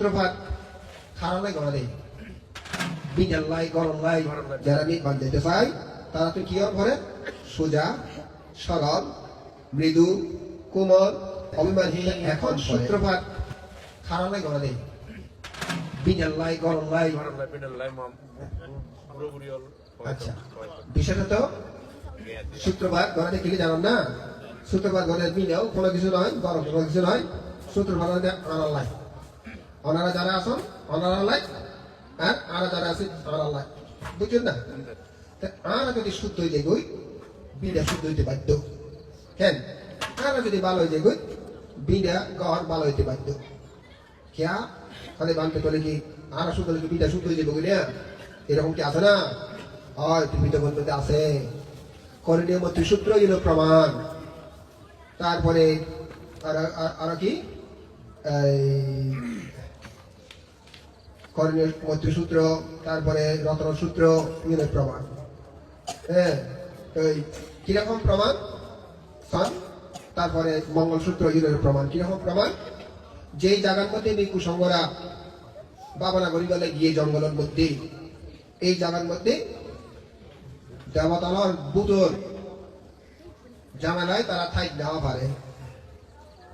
সূত্রপাত খারালাই দেয় বিজাল লাই গরম লাই যারা নির্বাণ যেতে চায় তারা তো কি পরে সোজা সরল মৃদু কোমল অভিমানী এখন সূত্রপাত খারালাই দেয় বিজাল লাই গরম লাই আচ্ছা। বিষয়টা তো সূত্রপাত গড়াতে কি জানান না? সূত্রপাত গড়ের মিলেও কোনো কিছু নয় গরম কোনো কিছু নয়। সূত্রপাত আনার লাই ওনারা যারা আসন ওনারা লাই আর আরা যারা আছে আনার লাই বুঝছেন না? আরা যদি শুদ্ধ হয়ে যায় গই বিটা শুদ্ধ হইতে বাধ্য। কেন? আরা যদি ভালো হয়ে যায় গই বিটা গড় ভালো হইতে বাধ্য। क्या তাহলে বানতে চলে কি, আর শুদ্ধ হলে বিটা শুদ্ধ হয়ে যাবে না এরকম কি আছে না? হয় তুমি তো বন্ধুতে আছে করণীয় মধ্যে সূত্র এলো প্রমাণ। তারপরে আর, আর- আর কি? এই করণীয় মৈত্রী সূত্র, তারপরে রতন সূত্র এগুলো প্রমাণ। হ্যাঁ ওই কীরকম প্রমাণ? সন তারপরে মঙ্গলসূত্র এগুলোর প্রমাণ। কীরকম প্রমাণ? যেই জায়গার মধ্যে এই কুসঙ্গরা বাবানা গরিবালে গিয়ে জঙ্গলের মধ্যে, এই জায়গার মধ্যে দেবতালর বুতর জামানায় তারা ঠাই নেওয়া পারে।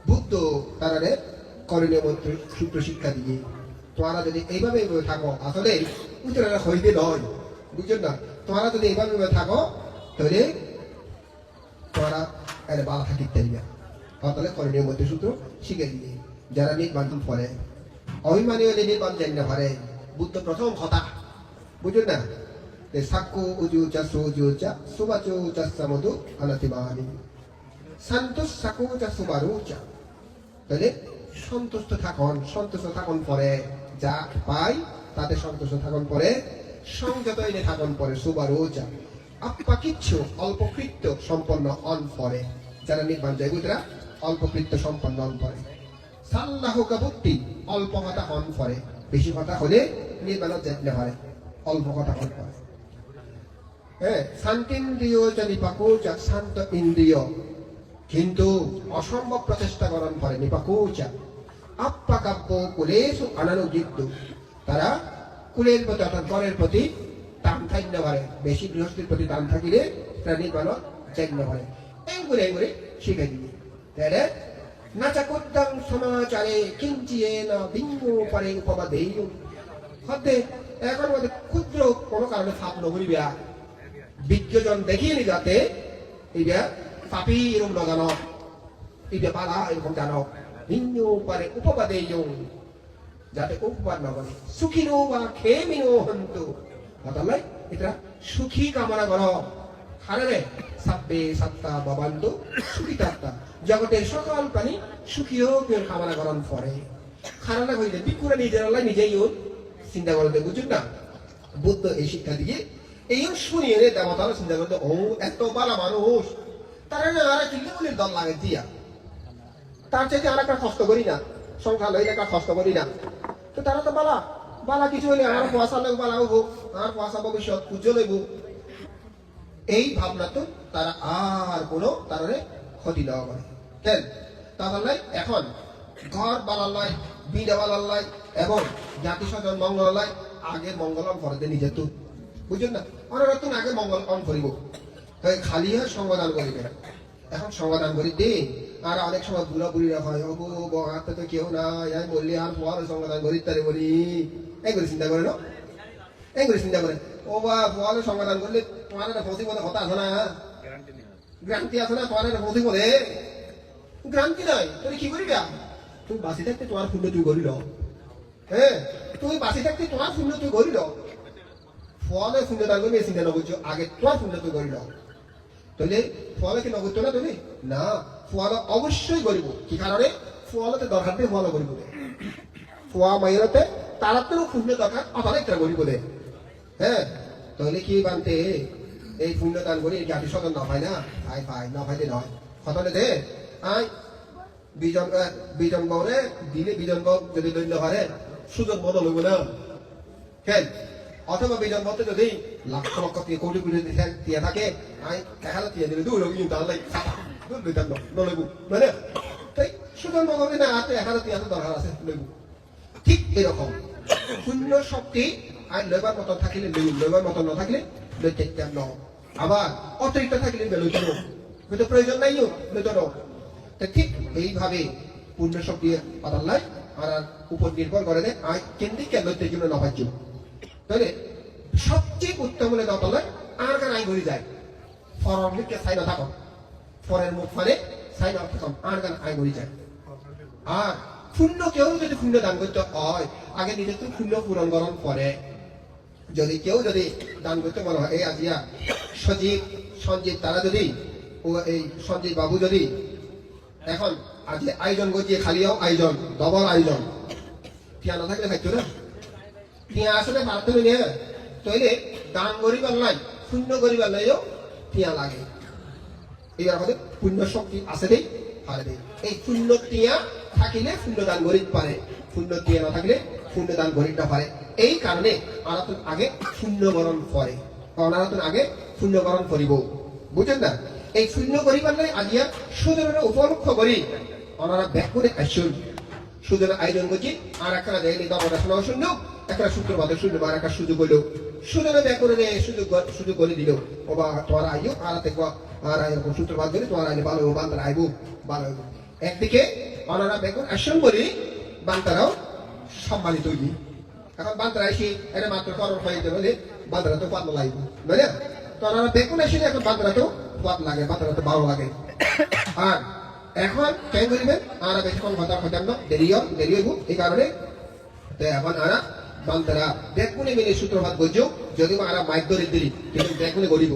বুদ্ধ তারারে করণীয় মন্ত্র সূত্র শিক্ষা দিয়ে। তোমরা যদি এইভাবে এইভাবে থাকো, আসলে উত্তরা হইবে নয়। বুঝছেন না? তোমরা যদি এইভাবে এইভাবে থাকো, তাহলে তোমরা এর বালা থাকিতে পারবে তাহলে করণীয় মন্ত্র সূত্র শিখে দিয়ে যারা নির্বাণ পড়ে অভিমানী হলে নির্বাণ জানি না পারে বুদ্ধ প্রথম কথা বুঝুন না? যে সাক্কু উজু চা সুজু চা সুবাচু চা সামধু আনাতিবানি সন্তোষ সাকু চা সুবারু চা। তাহলে সন্তুষ্ট থাকুন সন্তুষ্ট থাকুন পরে। যা পাই, তাতে সন্তুষ্ট থাকুন পরে সংযত এনে থাকুন পরে সুবারু চা আপা কিচ্ছু অল্পকৃত্য সম্পন্ন অন পরে। যারা নির্বাণ যায় বুঝরা অল্পকৃত্য সম্পন্ন অন পরে। সাল্লাহ অল্প কথা অন পরে। বেশি কথা হলে নির্বাণত যেতে হয় অল্প কথা অন পরে। হ্যাঁ শান্তিন্দ্রিয় জানি পাকো যা, শান্ত ইন্দ্রিয়। কিন্তু অসম্ভব প্রচেষ্টা করণ করে নিপাকুচা আপ্পা কাব্য কুলেশু অনানুযুক্ত তারা কুলের প্রতি অর্থাৎ গণের প্রতি টান থাকতে পারে। বেশি গৃহস্থির প্রতি টান থাকিলে তারা নির্মাণ চেষ্টা করে এগুলো এগুলো শিখে দিবে। তাহলে নাচাকুদ্দাং সমাচারে কিঞ্চিয়ে না বিঙ্গ পরে উপবাদেই হতে এখন মধ্যে ক্ষুদ্র কোনো কারণে ফাপ নগরিবা বিজ্ঞজন দেখিয়ে যাতে এইটা পাপি এরকম নজানো এইটা পালা এরকম জানো। ভিন্ন পারে উপবাদে যাতে উপবাদ নগরে সুখী নো বা খেমি নো হন্তু বদলাই এটা সুখী কামনা কর হারে সাব্বে সাত্তা বাবান্ত সুখী তাত্তা জগতের সকল প্রাণী সুখী হোক কামনা করন পরে খারানা হইলে বিকুরা নিজের আল্লাহ নিজেই হোক চিন্তা করতে বুঝুন না বুদ্ধ এই শিক্ষা দিয়ে এই শুনিয়ে রে দেবতারা চিন্তা করতে ও এত বালা মানুষ তারা না চিল্লি বলে দল লাগে দিয়া তার চাইতে আর একটা কষ্ট করি না। সংখ্যা লইলে একটা কষ্ট করি না। তো তারা তো বালা বালা কিছু হইলে আর পয়সা লোক বালা হব আর পয়সা ভবিষ্যৎ পুজো লইব। এই ভাবনা তো তারা আর কোনো তারারে ক্ষতি দেওয়া করে। কেন? তাহলে এখন ঘর বালাল্লাই বিড়ে বালাল্লাই এবং জাতি স্বজন মঙ্গলাল্লাই আগে মঙ্গলম করে দিয়ে নিজে তো বুঝছেন না? আমরা নতুন আগে মঙ্গল অন করিব খালি হয় সমাধান করিবে এখন সমাধান করি দিন। আর অনেক সময় বুড়িরা হয় ও গো তো কেউ নাই আমি বললি আর পর সমাধান করি তারে বলি। এই করে চিন্তা করে না? এই করে চিন্তা করে। ও বা পরে সমাধান করলে তোমার একটা ফসি মধ্যে কথা আছে না? গ্রান্তি আছে না তোমার একটা ফসি মধ্যে গ্রান্তি নাই তুমি কি করিবা তুমি বাসি থাকতে তোমার পুণ্য তুই করিল হ্যাঁ তুমি বাসি থাকতে তোমার পুণ্য তুই করিল ফলে পুণ্য দান করবি চিন্তা নগরছ আগে তোমার পুণ্য তুই করিল তাহলে ফলে কি নগরছ না তুমি? না ফল অবশ্যই করিব কি কারণে? ফলতে দরকার দিয়ে ফল করিব দে ফোয়া মাইরতে তাড়াতাড়ি পুণ্য দরকার অতালে একটা করিব দে হ্যাঁ তাহলে কি বানতে? এই পুণ্য দান করি জাতি সদন না পায় না? পাই পাই না পাইতে নয়। খতনে দে? আই বিজন বিজন বউরে দিলে বিজন বউ যদি দৈন্য হারে সুযোগ বদল লইব না। কেন? অথবা বিজন বউতে যদি লক্ষ লক্ষ দিয়ে কোটি কোটি দিয়ে থাকে আই কাহালা দিয়ে দিলে দূর কিন্তু তাহলে দূর লইতাম না নলইব মানে তাই সুযোগ মতো না হাতে একালা দিয়ে দরকার আছে লইব ঠিক এরকম শূন্য শক্তি আর লইবার মতো থাকিলে লই লইবার মতো ন থাকিলে লইতে তেম ন। আবার অতিরিক্ত থাকিলে লইতে ন। হয়তো প্রয়োজন নাই লইতে ন। তা ঠিক এইভাবে পূর্ণ শক্তি আদাল্লাই আর উপর নির্ভর করে দেয় আর কেন্দ্রিক লইতে জন্য নবাজ্য তাহলে সবচেয়ে উত্তম হলে নতলে আর কার আই ঘুরি যায়? ফরম লিখে সাইন থাকো। ফরের মুখ মানে সাইন থাকো, আর কার আই ঘুরি যায়? আর শূন্য কেউ যদি শূন্য দান করতে হয়, আগে নিজে তো শূন্য পূরণ করণ করে যদি কেউ যদি দান করতে মনে হয় এই আজিয়া, সজীব, সঞ্জীব, তারা যদি, ও এই সঞ্জীব বাবু যদি, এখন আজ আয়োজন করছে খালিও আয়োজন ডবল আয়োজন। টিয়া না থাকলে খাইছো না? টিয়া আসলে পারতে নিয়ে তৈলে দান করিবার নাই শূন্য করিবার নাইও টিয়া লাগে। এই আমাদের পুণ্য শক্তি আছে দেই হারে দেই। এই পুণ্য টিয়া থাকিলে পুণ্য দান করিতে পারে। পুণ্য টিয়া না থাকলে পুণ্য দান করিতে না পারে। এই কারণে আরাতন আগে শূন্যকরণ করে। অনারাতন আগে শূন্যকরণ করিব। বুঝেন না? এই শূন্য করিবার নাই আজিয়া সুদরের উপলক্ষ করি। ওনারা ব্যাক করে আসুন সুদের আয়োজন করছি। আর একটা দেয়নি দমটা শোনাও শূন্য একটা শুক্রবাদে শূন্য আর একটা সুযোগ হইল। সুদের ব্যাক করে দেয় সুযোগ সুযোগ করে দিল। বা তোমার আইও আর দেখব আর এরকম সূত্রপাত করে তোমার আইনে ভালো বান্দার আইবো ভালো একদিকে অনারা বেগুন আসন বলি বান্তারাও সম্মানিত হইবি। এখন বান্তারা এসে এটা মাত্র করণ হয়ে যাবে বলে, বান্দারা তো পাতলা লাগবে বুঝলে তো ওনারা বেগুন এসে এখন বান্দারা তো পাত লাগে, বান্দারা তো ভালো লাগে। আর এখন কেন করিবেন আর বেশিক্ষণ কথা হতাম না। দেরিও দেরি হইব। এই কারণে এখন আরা বান্দারা বেগুনে মিলে সূত্রপাত করছ যদি আরা মাইক ধরে দিলি কিন্তু বেগুনে করিব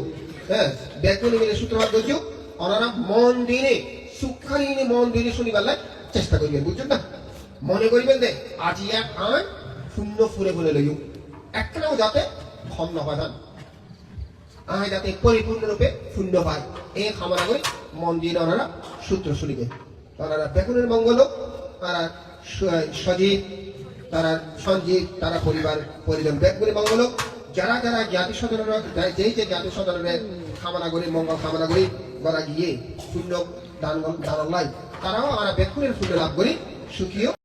হ্যাঁ বেগুনে মিলে সূত্রপাত করছ ওনারা মন দিনে সুখালিনে মন দিনে শুনিবার চেষ্টা করিবেন, বুঝছেন না? মনে করিবেন দে আজি এক আন শূন্য ফুলে লইও। একটাও যাতে কম নপাদান আহ যাতে পরিপূর্ণরূপে শূন্য পায়। এই কামনা করে মন দিয়ে ওনারা সূত্র শুনিবে তারা বেগুনের মঙ্গল হোক, তারা সজীব তারা সঞ্জীব তারা পরিবার পরিজন বেগুনের মঙ্গল হোক। যারা যারা জ্ঞাতি সদনের যেই যে জ্ঞাতি সদনের কামনা করি মঙ্গল কামনা করি গড়া গিয়ে শূন্য দান দান তারাও আমরা বেগুনের শূন্য লাভ করি সুখীও